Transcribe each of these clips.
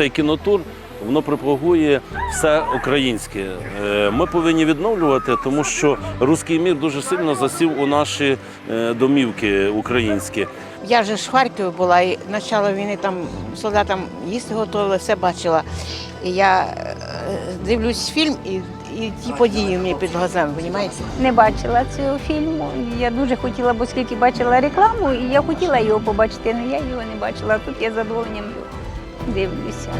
цей кінотур воно пропагує все українське. Е, Ми повинні відновлювати, тому що руський мір дуже сильно засів у наші е, домівки українські. Я вже ж в Харкові була, і почало війни там солдатам їсти готували, все бачила. І я е, дивлюсь фільм, і, і ті події мені під глазами, розумієте? Не бачила цього фільму. Я дуже хотіла, бо оскільки бачила рекламу, і я хотіла його побачити, але я його не бачила. Тут я задоволенням дивлюся.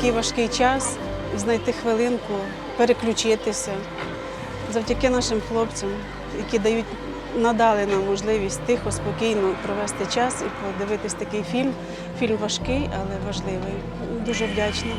такий важкий час знайти хвилинку, переключитися завдяки нашим хлопцям, які дають надали нам можливість тихо, спокійно провести час і подивитись такий фільм. Фільм важкий, але важливий. Дуже вдячна.